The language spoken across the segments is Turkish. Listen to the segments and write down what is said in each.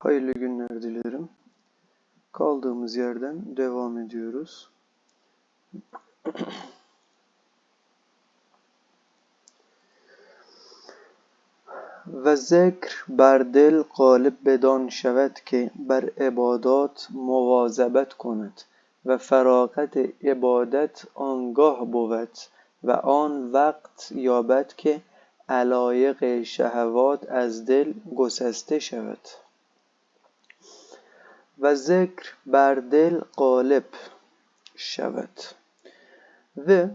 Hayırlı günler dilerim. Kaldığımız yerden devam ediyoruz. و ذکر بر دل غالب بدان شود که بر عبادات مواظبت کند و فراغت عبادت آنگاه بود و آن وقت یابد که علایق شهوات از دل گسسته شود و ذکر بر دل غالب şevet ve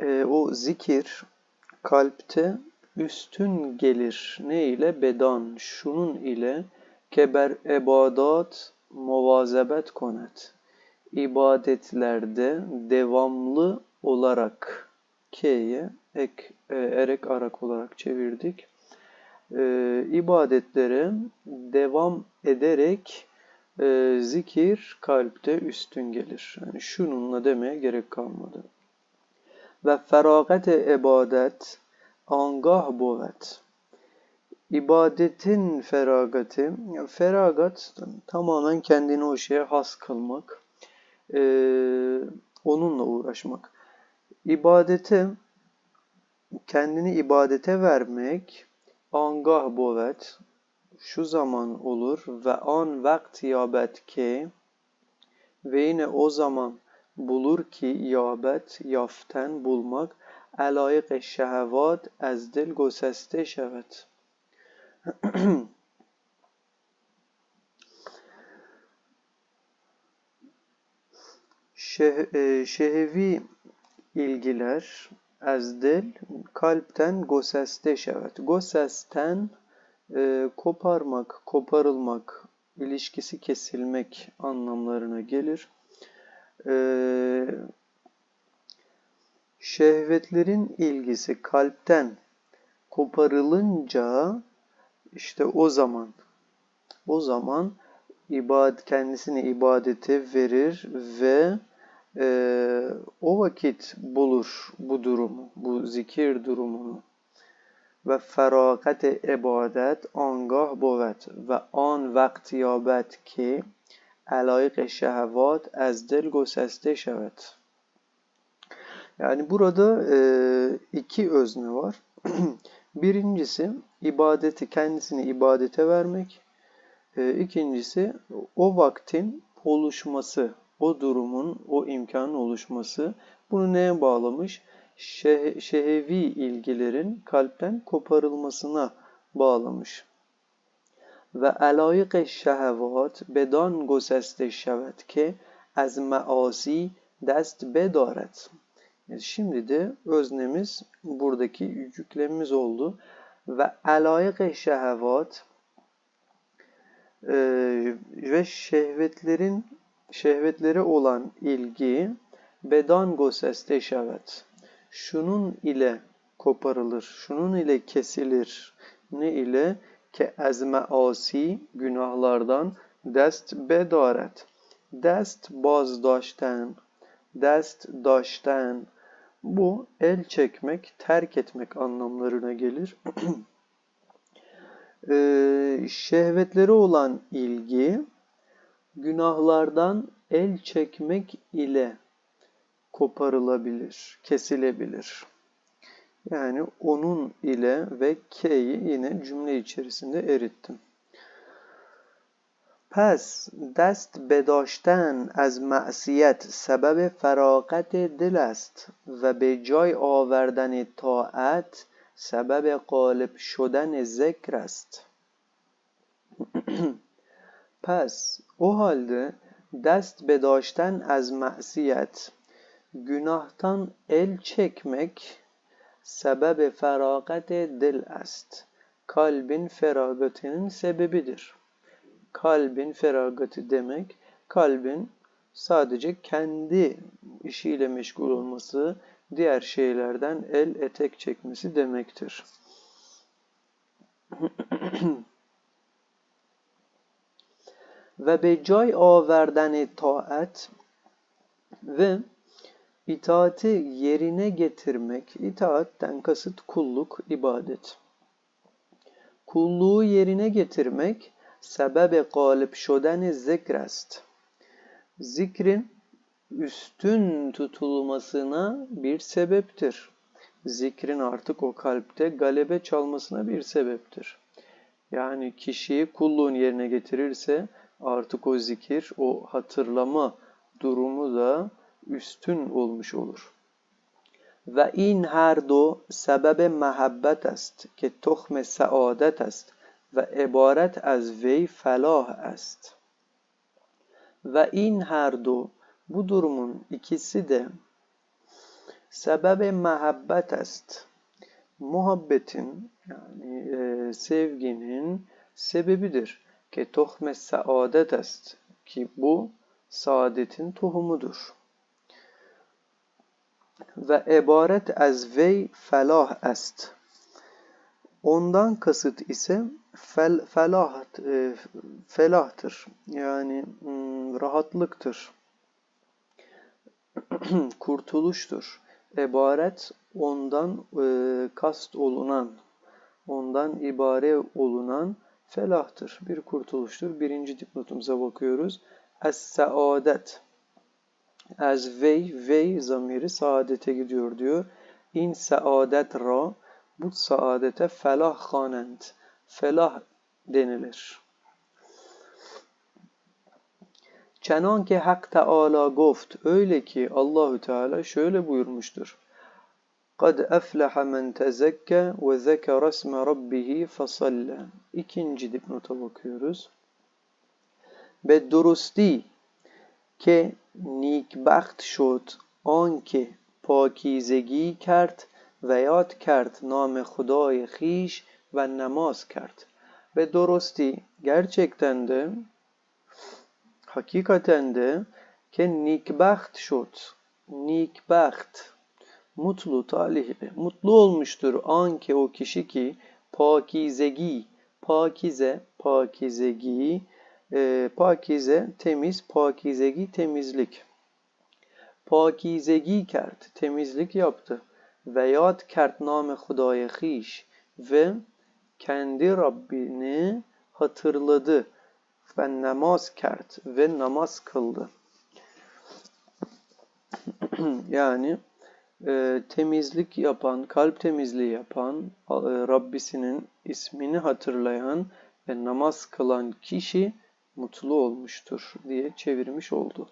e, o zikir kalpte üstün gelir. Ne ile? Bedan. Şunun ile keber ebadat muvazebet konet. İbadetlerde devamlı olarak K'ye ek, e, erek arak olarak çevirdik. E, ibadetlere devam ederek e, zikir kalpte üstün gelir. Yani şununla demeye gerek kalmadı. Ve feragat ibadet angah bovet. İbadetin feragati, feragat tamamen kendini o şeye has kılmak, e, onunla uğraşmak. İbadete, kendini ibadete vermek, angah bovet, şu zaman olur ve an vakt yabet ve yine o zaman bulur ki yabet yaften bulmak alayık şehvat az dil guseste şevet. Şeh, e, şehevi ilgiler az dil kalpten goseste şevet. Gosesten e, koparmak, koparılmak, ilişkisi kesilmek anlamlarına gelir. E, şehvetlerin ilgisi kalpten koparılınca işte o zaman o zaman ibad kendisini ibadete verir ve e, o vakit bulur bu durumu, bu zikir durumunu ve feragat ibadet آنگاه بود و آن وقت یابد که علایق şehvat از دل گسسته شود. Yani burada e, iki özne var. Birincisi ibadeti kendisini ibadete vermek. E, ikincisi o vaktin oluşması, o durumun, o imkanın oluşması. Bunu neye bağlamış? Şeh şehevi ilgilerin kalpten koparılmasına bağlamış. Ve alayık şehvat bedan guseste şevet ki az maasi dest bedaret. Şimdi de öznemiz buradaki yüklemimiz oldu. Ve alayık şehvat e, ve şehvetlerin şehvetlere olan ilgi bedan goseste şevet şunun ile koparılır, şunun ile kesilir. Ne ile? Ke ez asi günahlardan dest bedaret. Dest bazdaşten, dest daşten. Bu el çekmek, terk etmek anlamlarına gelir. ee, şehvetleri olan ilgi günahlardan el çekmek ile koparılabilir, kesilebilir. Yani onun ile ve K'yi yine cümle içerisinde erittim. پس دست بداشتن از معصیت سبب فراغت دل است و به جای آوردن طاعت سبب غالب شدن ذکر است. پس o halde dest bedaşten az masiyet günahtan el çekmek sebebe feragat dil est. Kalbin feragatinin sebebidir. Kalbin feragati demek, kalbin sadece kendi işiyle meşgul olması, diğer şeylerden el etek çekmesi demektir. ve be cay averdeni taat ve İtaati yerine getirmek, itaatten kasıt kulluk, ibadet. Kulluğu yerine getirmek, sebebe galip şodeni zikr est. Zikrin üstün tutulmasına bir sebeptir. Zikrin artık o kalpte galebe çalmasına bir sebeptir. Yani kişiyi kulluğun yerine getirirse artık o zikir, o hatırlama durumu da üstün olmuş olur. Ve in her do sebebe mehabbet است که تخم سعادت است و عبارت از وی فلاح است. Ve in her do bu durumun ikisi de sebebe mehabbet est. Muhabbetin yani e, sevginin sebebidir. Ke tohme saadet est. Ki bu saadetin tohumudur. Ve ebaret az vey felah est. Ondan kasıt ise fel, felah, e, felahtır. Yani hmm, rahatlıktır. kurtuluştur. Ebaret ondan e, kast olunan, ondan ibare olunan felahtır. Bir kurtuluştur. Birinci dipnotumuza bakıyoruz. Es-saadet. Az vey, vey zamiri saadete gidiyor diyor. İn saadet ra, bu saadete felah khanend. Felah denilir. Çenan ki Hak Teala goft. Öyle ki Allahü Teala şöyle buyurmuştur. قَدْ أَفْلَحَ مَنْ تَزَكَّى وَذَكَرَ اسْمَ رَبِّهِ فَصَلَّى İkinci dipnota bakıyoruz. به درستی که نیکبخت شد آنکه پاکیزگی کرد و یاد کرد نام خدای خیش و نماز کرد. Ve درستی gerçekten de hakikaten de ke nikbaht şut. Nikbaht. Mutlu, talihli. Mutlu olmuştur anke o kişi ki pakizegi. Pakize, pakizegi. E, pakize, temiz. Pakizegi, temizlik. Pakizegi kert. Temizlik yaptı. Ve yad kert name Hudaya khiş. Ve kendi Rabbini hatırladı ve namaz kert ve namaz kıldı. yani e, temizlik yapan, kalp temizliği yapan, e, Rabbisinin ismini hatırlayan ve namaz kılan kişi mutlu olmuştur diye çevirmiş oldu.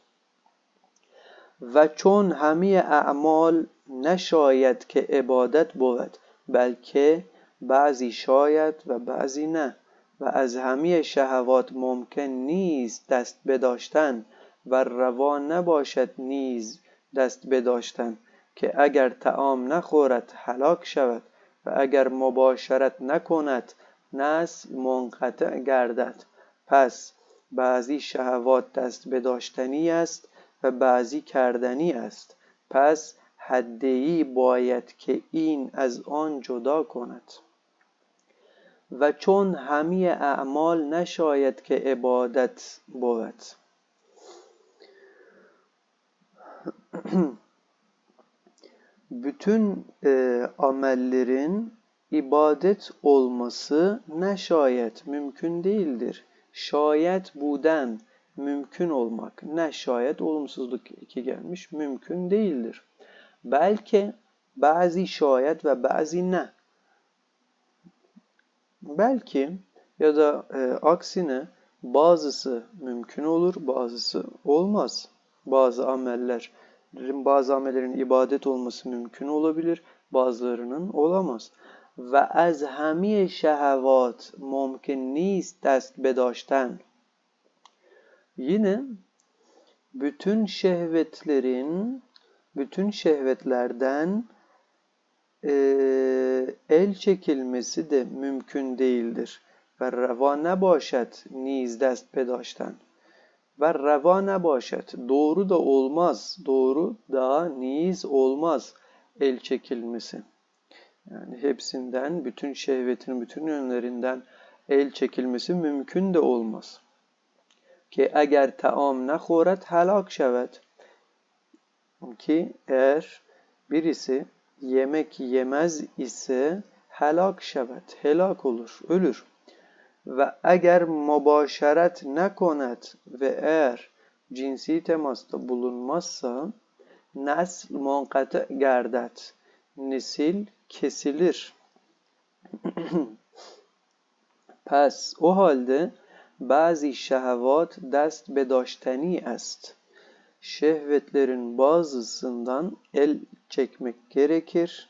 Ve çon hamiye a'mal neşayet ke ibadet بود belki bazı şayet ve bazı ne و از همه شهوات ممکن نیست دست بداشتن و روا نباشد نیز دست بداشتن که اگر تعام نخورد هلاک شود و اگر مباشرت نکند نسل منقطع گردد پس بعضی شهوات دست بداشتنی است و بعضی کردنی است. پس حدهی باید که این از آن جدا کند. و چون همه اعمال نشاید که عبادت بود. bütün e, amellerin ibadet olması ne şayet mümkün değildir. Şayet buden mümkün olmak ne şayet olumsuzluk iki gelmiş mümkün değildir. Belki bazı şayet ve bazı ne Belki ya da e, aksine bazısı mümkün olur, bazısı olmaz. Bazı amellerin, bazı amellerin ibadet olması mümkün olabilir, bazılarının olamaz. Ve az همه şehvat mümkün نیست dest bedaşten. Yine bütün şehvetlerin, bütün şehvetlerden e, el çekilmesi de mümkün değildir. و روا نباشد نیز دست بداشتن ve reva nebaşet. Doğru da olmaz. Doğru da niz olmaz el çekilmesi. Yani hepsinden, bütün şehvetin, bütün yönlerinden el çekilmesi mümkün de olmaz. Ki eğer taam ne nekhoret helak şevet. Ki eğer birisi yemek yemez ise helak şevet, helak olur, ölür. Ve eğer mübaşeret nekonet ve eğer cinsi temasta bulunmazsa nesl munkatı gerdet. Nesil kesilir. Pes o halde bazı şehvat dest bedaşteni est. Şehvetlerin bazısından el çekmek gerekir.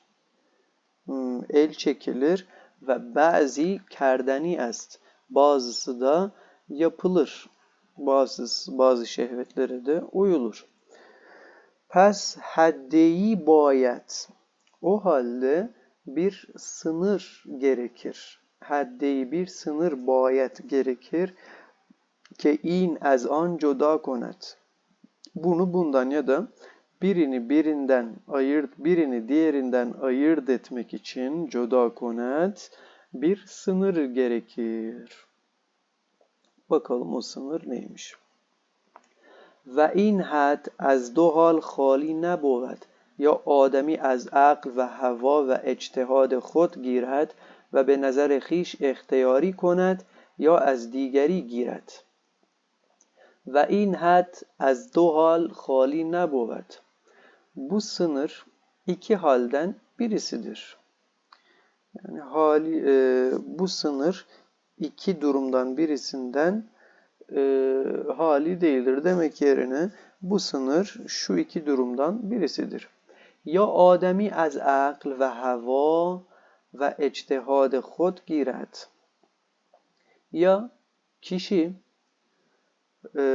Hmm, el çekilir ve bazı kerdeni est. Bazısı da yapılır. Bazı, bazı şehvetlere de uyulur. Pes haddeyi bayet. O halde bir sınır gerekir. Haddeyi bir sınır bayet gerekir ke in ez an coda konet. Bunu bundan ya da birini birinden ayırt, birini diğerinden ayırt etmek için coda konet bir sınır gerekir. Bakalım o sınır neymiş? Ve in had az do hal hali nebovat. یا آدمی از عقل و هوا و اجتهاد خود گیرد و به نظر خیش اختیاری کند یا از دیگری گیرد و این حد از دو حال خالی نبود. بو سنر ایکی حالدن بیرسی یعنی حالی بو سنر ایکی درمدن بیرسیندن حالی دیلر. دمکیرنه بو سنر شو ایکی درمدن بیرسی یا آدمی از عقل و هوا و اجتهاد خود گیرد یا kişi e,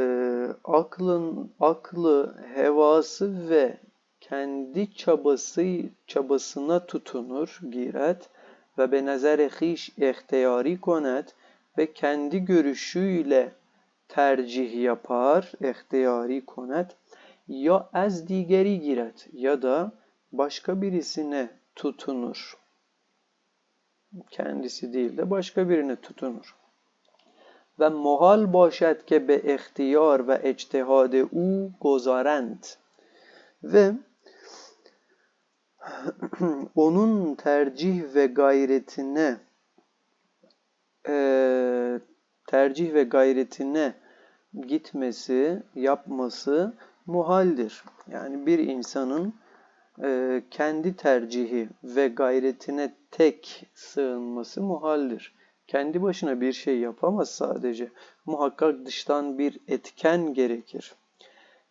aklın aklı, hevası ve kendi çabası çabasına tutunur, giret ve be nazar khiş ihtiyari konet ve kendi görüşüyle tercih yapar, ihtiyari konet ya az digeri giret ya da başka birisine tutunur. Kendisi değil de başka birine tutunur. Ve muhal başet ki be ihtiyar ve ectihad u gozarend. Ve onun tercih ve gayretine e, tercih ve gayretine gitmesi, yapması muhaldir. Yani bir insanın kendi tercihi ve gayretine tek sığınması muhaldir. Kendi başına bir şey yapamaz sadece. Muhakkak dıştan bir etken gerekir.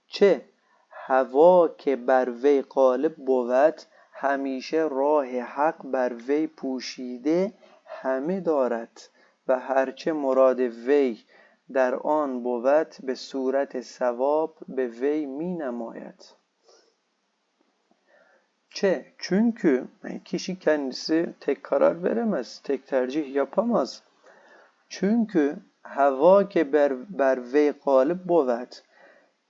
Çe hava ke ber vey galib بود همیشه راه حق بر وی پوشیده همه دارد و هرچه مراد وی در آن بود به صورت ثواب به وی می نماید Ç. Çünkü kişi kendisi tek karar veremez, tek tercih yapamaz. Çünkü heva ke ber, bervey galip bovet.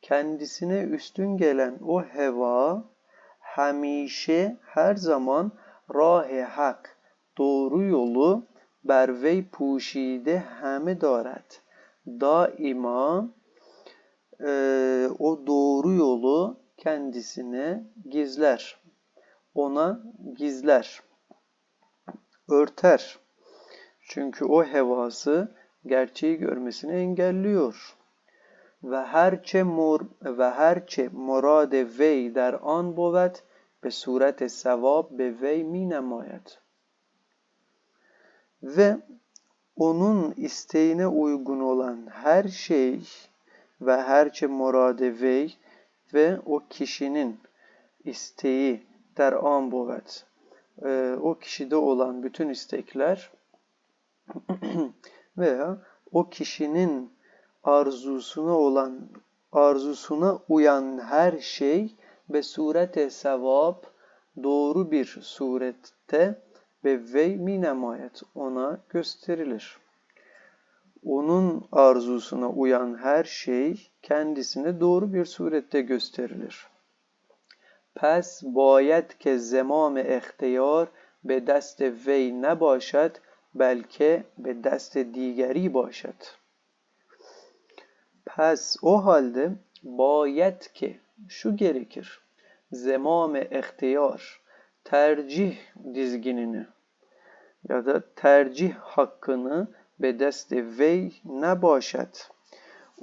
Kendisine üstün gelen o heva hemişe her zaman rahe hak doğru yolu bervey puşide hemi daret. Daima e, o doğru yolu kendisine gizler ona gizler, örter. Çünkü o hevası gerçeği görmesini engelliyor. Ve herçe mor ve herçe مراد وی در آن بود به صورت ثواب به وی می نماید. Ve onun isteğine uygun olan her şey ve herçe murade vey ve o kişinin isteği der ambuvet. Ee, o kişide olan bütün istekler veya o kişinin arzusuna olan arzusuna uyan her şey ve surete sevap doğru bir surette ve vehmi nemayet ona gösterilir. Onun arzusuna uyan her şey kendisine doğru bir surette gösterilir. پس باید که زمام اختیار به دست وی نباشد بلکه به دست دیگری باشد پس o halde bayet ki şu gerekir. Zemame ihtiyar tercih dizginini ya da tercih hakkını به دست وی نباشد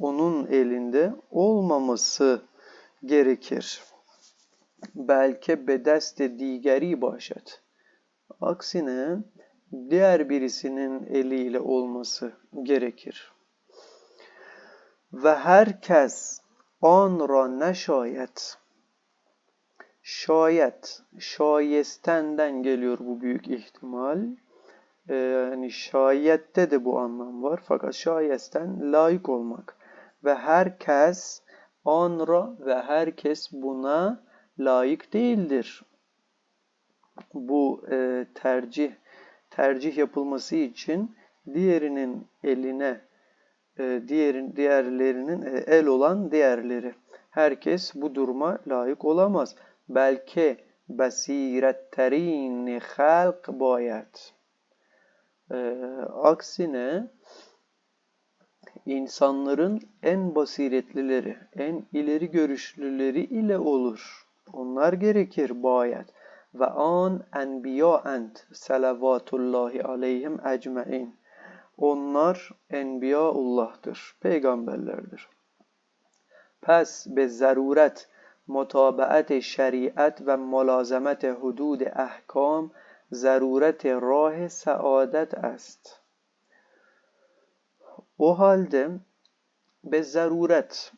onun elinde olmaması gerekir. Belki be dest digeri başat. Aksine diğer birisinin eliyle olması gerekir. Ve herkes an ra neşayet. Şayet, şayestenden geliyor bu büyük ihtimal. Ee, yani şayette de bu anlam var. Fakat şayesten layık olmak. Ve herkes anra ve herkes buna layık değildir. Bu e, tercih tercih yapılması için diğerinin eline e, diğerin diğerlerinin e, el olan diğerleri. Herkes bu duruma layık olamaz. Belki basiretterin halk bayet. E, aksine insanların en basiretlileri, en ileri görüşlüleri ile olur. Onlar gerekir باید و an enbiya end salavatullahi aleyhim ecmain. Onlar enbiyaullah'tır, peygamberlerdir. پس به ضرورت مطابعت شریعت و ملازمت حدود احکام ضرورت راه سعادت است. O halde be zaruret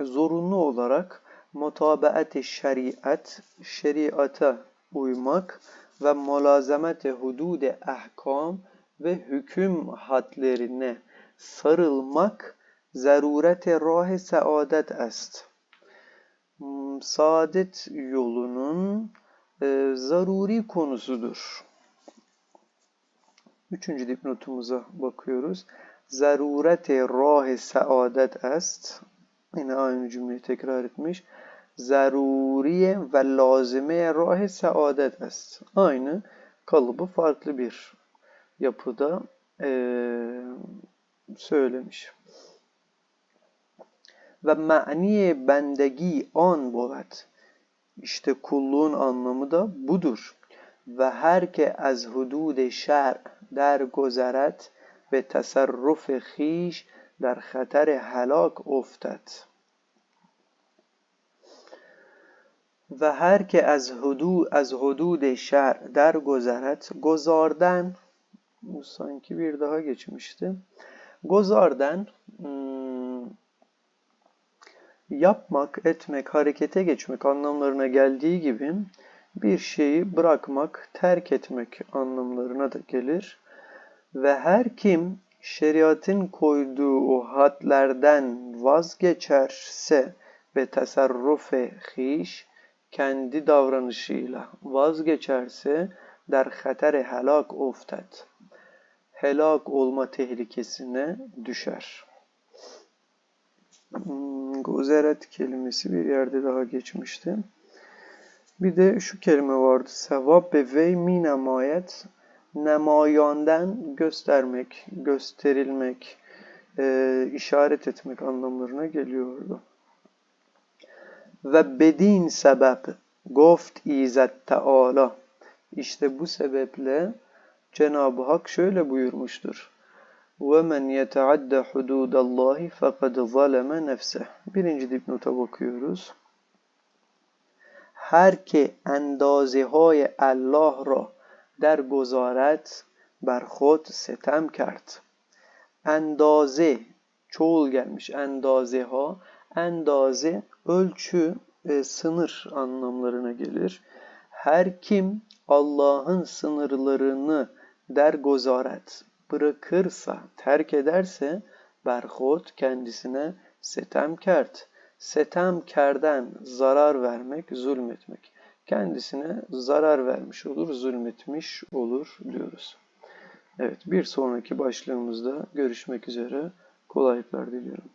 zorunlu olarak mutabaati şeriat, şeriata uymak ve mulazamete hudude ahkam ve hüküm hatlerine sarılmak zarurete rahi saadet est. Hmm, saadet yolunun e, zaruri konusudur. Üçüncü dipnotumuza bakıyoruz. Zarurete rahi saadet est. Yine aynı cümleyi tekrar etmiş. Zaruriye ve lazime rah saadet est. Aynı kalıbı farklı bir yapıda e, söylemiş. Ve ma'niye bendegi an بود. İşte kulluğun anlamı da budur. Ve her ke az hudud şer در گذرد به تصرف خیش در خطر هلاک افتد و هر که از حدود از حدود şer در گذرد گذاردن sanki bir daha geçmişti. Gozarden hmm, yapmak, etmek, harekete geçmek anlamlarına geldiği gibi bir şeyi bırakmak, terk etmek anlamlarına da gelir. Ve her kim şeriatın koyduğu o hadlerden vazgeçerse ve tasarrufe hiş kendi davranışıyla vazgeçerse der hatere helak oftet. Helak olma tehlikesine düşer. Hmm, Gozeret kelimesi bir yerde daha geçmişti. Bir de şu kelime vardı. Sevap ve vey mi nemayet göstermek, gösterilmek, e, işaret etmek anlamlarına geliyordu. Ve bedin sebep goft izet teala. İşte bu sebeple Cenab-ı Hak şöyle buyurmuştur. وَمَنْ يَتَعَدَّ حُدُودَ اللّٰهِ فَقَدْ ظَلَمَ نَفْسَهِ Birinci dipnota bakıyoruz. Her ki endaze های الله را در گذارت بر خود ستم کرد. Endaze, çoğul gelmiş endaze ha. Endaze ölçü, e, sınır anlamlarına gelir. Her kim Allah'ın sınırlarını der gozaret bırakırsa, terk ederse berhot kendisine setemkert. Setemkerden zarar vermek, zulmetmek kendisine zarar vermiş olur, zulmetmiş olur diyoruz. Evet, bir sonraki başlığımızda görüşmek üzere. Kolaylıklar diliyorum.